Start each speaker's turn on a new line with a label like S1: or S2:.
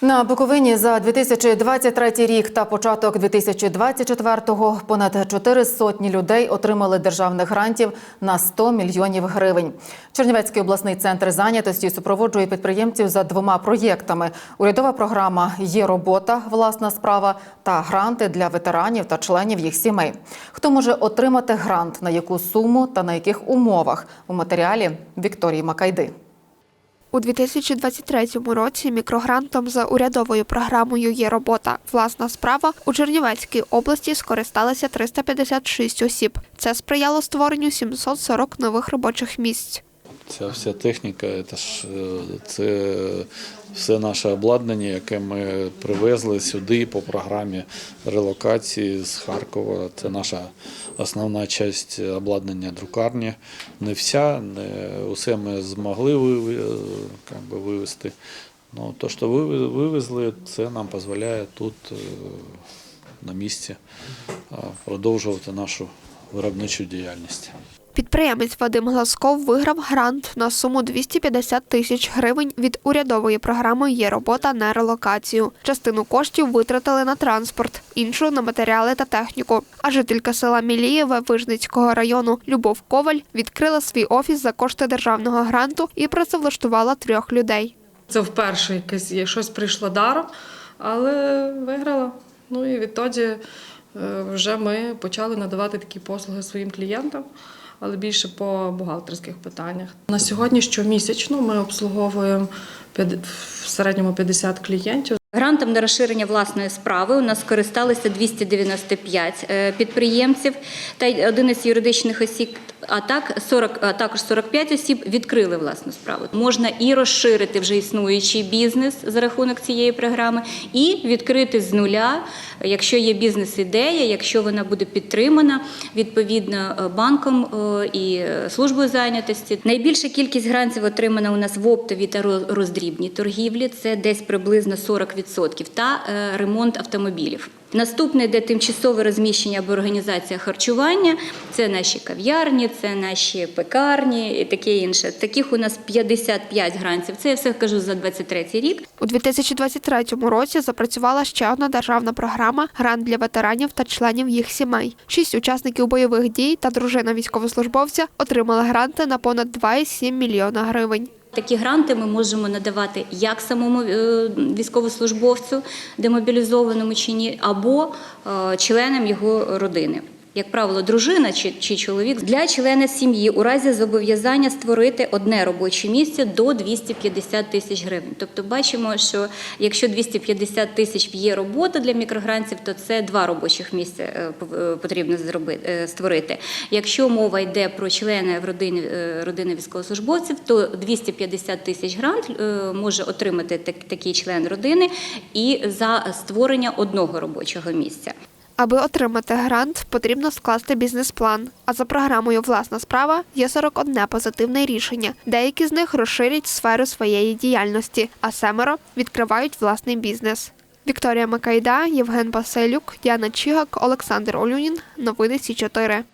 S1: На Буковині за 2023 рік та початок 2024-го понад чотири сотні людей отримали державних грантів на 100 мільйонів гривень. Чернівецький обласний центр зайнятості супроводжує підприємців за двома проєктами: урядова програма Є робота, власна справа та гранти для ветеранів та членів їх сімей. Хто може отримати грант, на яку суму та на яких умовах у матеріалі Вікторії Макайди.
S2: У 2023 році мікрогрантом за урядовою програмою є робота. Власна справа у Чернівецькій області скористалися 356 осіб. Це сприяло створенню 740 нових робочих місць.
S3: Ця вся техніка, це ж е, це все наше обладнання, яке ми привезли сюди по програмі релокації з Харкова. Це наша основна частина обладнання друкарні. Не вся, не усе ми змогли е, би, вивезти. Ну, то, що вивезли, це нам дозволяє тут е, на місці продовжувати нашу виробничу діяльність.
S2: Підприємець Вадим Глазков виграв грант на суму 250 тисяч гривень від урядової програми Є робота на релокацію. Частину коштів витратили на транспорт, іншу на матеріали та техніку. А жителька села Мілієве Вижницького району Любов Коваль відкрила свій офіс за кошти державного гранту і працевлаштувала трьох людей.
S4: Це вперше якесь є щось прийшло даром, але виграла. Ну і відтоді е, вже ми почали надавати такі послуги своїм клієнтам, але більше по бухгалтерських питаннях. На сьогодні щомісячно ми обслуговуємо в середньому 50 клієнтів.
S5: Грантом на розширення власної справи у нас скористалися 295 е, підприємців та й 11 юридичних осіб, а так 40, а також 45 осіб відкрили власну справу. Можна і розширити вже існуючий бізнес за рахунок цієї програми, і відкрити з нуля, якщо є бізнес-ідея, якщо вона буде підтримана відповідно е, банком е, і е, службою зайнятості. Найбільша кількість грантів отримана у нас в оптовій та роз- роздрібній торгівлі. Це десь приблизно 40%, та ремонт автомобілів. Наступне йде тимчасове розміщення або організація харчування. Це наші кав'ярні, це наші пекарні і таке інше. Таких у нас 55 грантів. Це я все кажу за 23 рік.
S2: У 2023 році запрацювала ще одна державна програма Грант для ветеранів та членів їх сімей. Шість учасників бойових дій та дружина військовослужбовця отримали гранти на понад 2,7 мільйона гривень.
S5: Такі гранти ми можемо надавати як самому е, військовослужбовцю, демобілізованому чи ні, або е, членам його родини. Як правило, дружина чи, чи чоловік для члена сім'ї у разі зобов'язання створити одне робоче місце до 250 тисяч гривень. Тобто, бачимо, що якщо 250 тисяч є робота для мікрогрантів, то це два робочих місця е, е, потрібно зробити е, створити. Якщо мова йде про члени родини, родини військовослужбовців, то 250 тисяч грант може отримати такий член родини і за створення одного робочого місця.
S2: Аби отримати грант, потрібно скласти бізнес-план. А за програмою Власна справа є 41 позитивне рішення. Деякі з них розширять сферу своєї діяльності, а семеро відкривають власний бізнес. Вікторія Макайда, Євген Василюк, Діана Чігак, Олександр Олюнін. Новини Сі 4